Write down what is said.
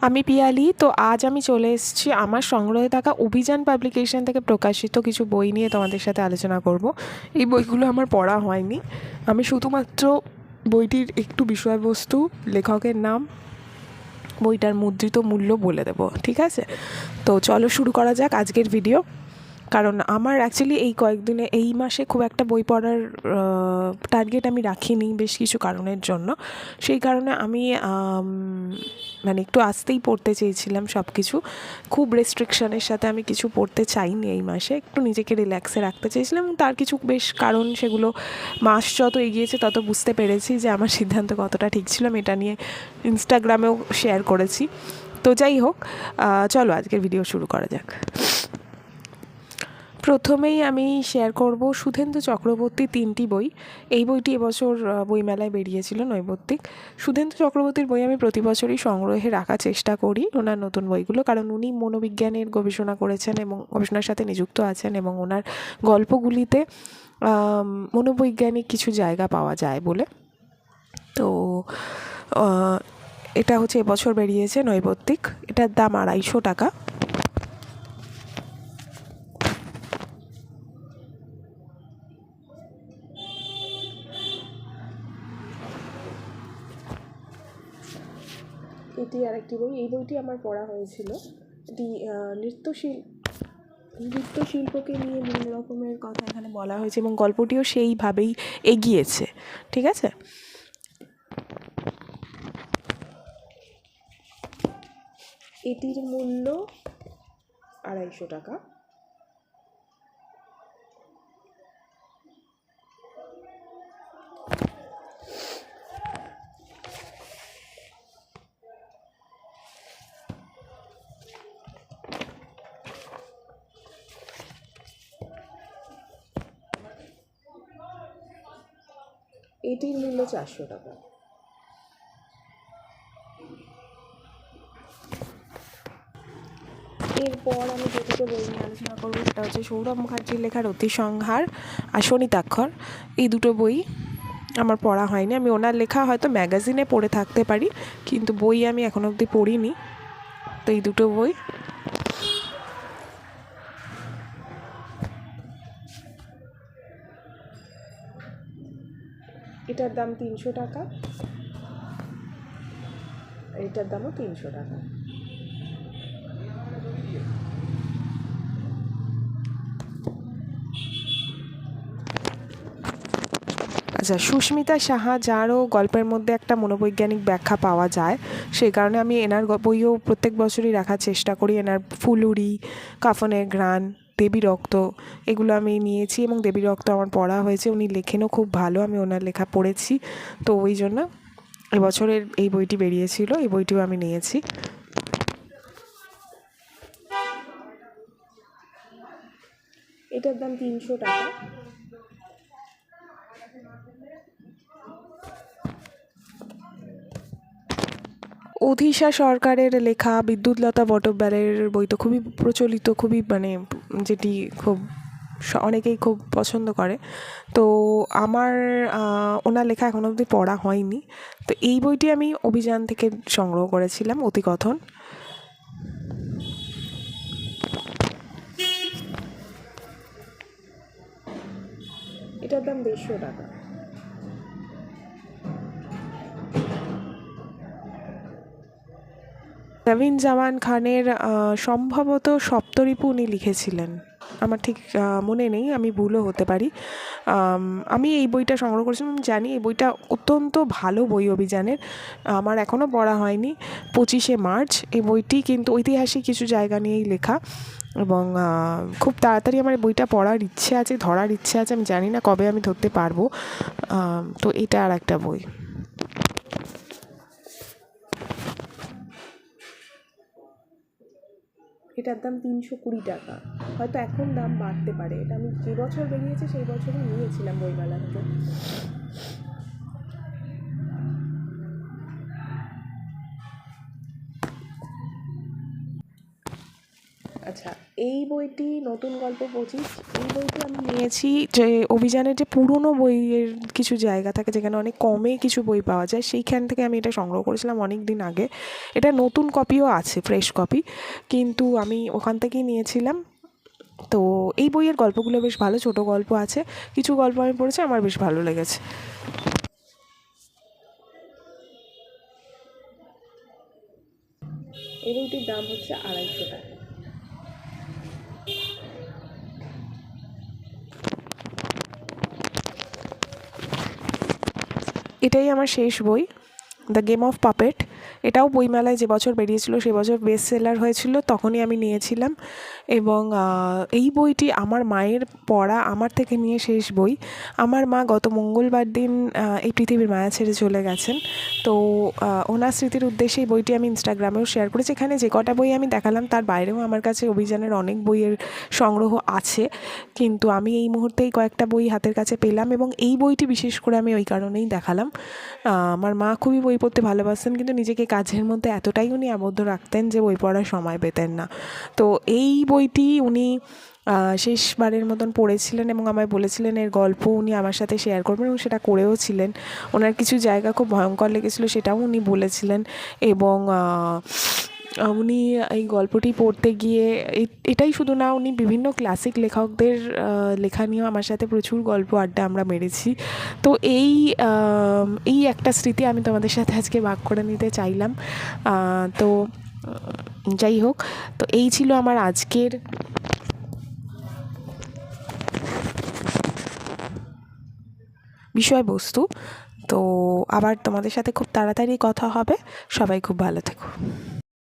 আমি পিয়ালি, তো আজ আমি চলে এসেছি আমার সংগ্রহে থাকা অভিযান পাবলিকেশন থেকে প্রকাশিত কিছু বই নিয়ে তোমাদের সাথে আলোচনা করব। এই বইগুলো আমার পড়া হয়নি। আমি শুধুমাত্র বইটির একটু বিষয়বস্তু, লেখকের নাম, বইটার মুদ্রিত মূল্য বলে দেব, ঠিক আছে? তো চলো শুরু করা যাক আজকের ভিডিও কারণ আমার অ্যাকচুয়ালি এই কয়েকদিনে, এই মাসে খুব একটা বই পড়ার টার্গেট আমি রাখিনি বেশ কিছু কারণের জন্য। সেই কারণে আমি মানে একটু আস্তেই পড়তে চেয়েছিলাম সব কিছু খুব রেস্ট্রিকশনের সাথে আমি কিছু পড়তে চাইনি এই মাসে, একটু নিজেকে রিল্যাক্সে রাখতে চেয়েছিলাম। তার কিছু বেশ কারণ সেগুলো মাস যত এগিয়েছে তত বুঝতে পেরেছি যে আমার সিদ্ধান্ত কতটা ঠিক ছিল, আমি এটা নিয়ে ইনস্টাগ্রামেও শেয়ার করেছি। তো যাই হোক চলো আজকের ভিডিও শুরু করা যাক। প্রথমেই আমি শেয়ার করব সুধেন্দু চক্রবর্তীর তিনটি বই। এই বইটি এবছর বইমেলায় বেরিয়েছিল নৈবত্তিক। সুধেন্দু চক্রবর্তীর বই আমি প্রতি বছরই সংগ্রহে রাখার চেষ্টা করি ওনার নতুন বইগুলো, কারণ উনি মনোবিজ্ঞানের গবেষণা করেছেন এবং গবেষণার সাথে নিযুক্ত আছেন এবং ওনার গল্পগুলিতে মনোবৈজ্ঞানিক কিছু জায়গা পাওয়া যায় বলে। তো এটা হচ্ছে এবছর বেরিয়েছে নৈবত্তিক। এটার দাম আড়াইশো টাকা। এটি আরেকটি বই। এই বইটি আমার পড়া হয়েছিল। এটি নৃত্যশিল, নৃত্যশিল্পকে নিয়ে বিভিন্ন রকমের কথা এখানে বলা হয়েছে এবং গল্পটিও সেইভাবেই এগিয়েছে। ঠিক আছে? এটির মূল্য আড়াইশো টাকা। এটির মূল্য চারশো টাকা। এরপর আমি যে বই নিয়ে আলোচনা করব সেটা হচ্ছে সৌরভ মুখার্জির লেখা রতিসংহার আর শনিতাক্ষর। এই দুটো বই আমার পড়া হয়নি। আমি ওনার লেখা হয়তো ম্যাগাজিনে পড়ে থাকতে পারি, কিন্তু বই আমি এখনও অবধি পড়িনি। তো এই দুটো বই এটার দাম তিনশো টাকা। এটার দামও তিনশো টাকা। আচ্ছা সুস্মিতা সাহা, যারও গল্পের মধ্যে একটা মনোবৈজ্ঞানিক ব্যাখ্যা পাওয়া যায়, সেই কারণে আমি এনার বইও প্রত্যেক বছরই রাখার চেষ্টা করি, এনার ফুলুরি, কাফনের ঘ্রাণ। দেবী রক্ত, এগুলো আমি নিয়েছি এবং দেবী রক্ত আমার পড়া হয়েছে। উনি লেখেনও খুব ভালো, আমি ওনার লেখা পড়েছি। তো ওই জন্য এবছরের এই বইটি বেরিয়েছিল, এই বইটিও আমি নিয়েছি। এটার দাম তিনশো টাকা। অধিশা সরকারের লেখা বিদ্যুৎলতা বটব্যালের বই তো খুবই প্রচলিত, খুবই মানে যেটি খুব অনেকেই খুব পছন্দ করে। তো আমার ওনার লেখা এখনও অবধি পড়া হয়নি। তো এই বইটি আমি অভিযান থেকে সংগ্রহ করেছিলাম, অতিকথন। এটার দাম দেড়শো টাকা। নবীন জামান খানের সম্ভবত সপ্তরিপু উনি লিখেছিলেন। আমার ঠিক মনে নেই, আমি ভুলও হতে পারি। আমি এই বইটা সংগ্রহ করেছিলাম জানি এই বইটা অত্যন্ত ভালো বই অভিযানের। আমার এখনও পড়া হয়নি, পঁচিশে মার্চ। এই বইটি কিন্তু ঐতিহাসিক কিছু জায়গা নিয়েই লেখা এবং খুব তাড়াতাড়ি আমার বইটা পড়ার ইচ্ছে আছে, ধরার ইচ্ছে আছে, আমি জানি না কবে আমি ধরতে পারব। তো এটা আর একটা বই। এটার দাম তিনশো কুড়ি টাকা। হয়তো এখন দাম বাড়তে পারে। এটা আমি যে বছর বেরিয়েছে, সেই বছরই নিয়েছিলাম বইমেলা থেকে এই বইটি নতুন গল্প পঁচিশ এই বইটি আমি নিয়েছি যে, অভিযানের যে পুরনো বইয়ের কিছু জায়গা থাকে, যেখানে অনেক কমে কিছু বই পাওয়া যায়, সেইখান থেকে আমি এটা সংগ্রহ করেছিলাম অনেক দিন আগে। এটা নতুন কপিও আছে ফ্রেশ কপি কিন্তু আমি ওখান থেকেই নিয়েছিলাম। তো এই বইয়ের গল্পগুলো বেশ ভালো, ছোটো গল্প আছে, কিছু গল্প আমি পড়েছি, আমার বেশ ভালো লেগেছে। এই বইটির দাম হচ্ছে আড়াইশো টাকা। এটাই আমার শেষ বই দ্য গেম অফ পাপেট এটাও বইমেলায় যে বছর বেরিয়েছিল সে বছর বেস্ট সেলার হয়েছিল, তখনই আমি নিয়েছিলাম। এবং এই বইটি আমার মায়ের পড়া, আমার থেকে নিয়ে শেষ বই। আমার মা গত মঙ্গলবার দিন এই পৃথিবীর মায়া ছেড়ে চলে গেছেন। তো ওনার স্মৃতির উদ্দেশ্যে এই বইটি আমি ইনস্টাগ্রামেও শেয়ার করেছি। এখানে যে কটা বই আমি দেখালাম, তার বাইরেও আমার কাছে অভিযানের অনেক বইয়ের সংগ্রহ আছে। কিন্তু আমি এই মুহূর্তেই কয়েকটা বই হাতের কাছে পেলাম এবং এই বইটি বিশেষ করে আমি ওই কারণেই দেখালাম। আমার মা খুবই বই পড়তে ভালোবাসতেন, কিন্তু নিজেকে কাজের মধ্যে এতটাই উনি আবদ্ধ রাখতেন যে বই পড়ার সময় পেতেন না। তো এই বইটি উনি শেষবারের মতন পড়েছিলেন এবং আমায় বলেছিলেন এর গল্প উনি আমার সাথে শেয়ার করবেন এবং সেটা করেও ছিলেন। ওনার কিছু জায়গা খুব ভয়ঙ্কর লেগেছিলো সেটাও উনি বলেছিলেন এবং উনি এই গল্পটি পড়তে গিয়ে এটাই শুধু না, উনি বিভিন্ন ক্লাসিক লেখকদের লেখা নিয়েও আমার সাথে প্রচুর গল্প আড্ডা আমরা মেরেছি। তো এই এই একটা স্মৃতি আমি তোমাদের সাথে আজকে ভাগ করে নিতে চাইলাম। তো, যাই হোক, তো এই ছিল আমার আজকের বিষয়বস্তু। তো আবার তোমাদের সাথে খুব তাড়াতাড়ি কথা হবে। সবাই খুব ভালো থেকো।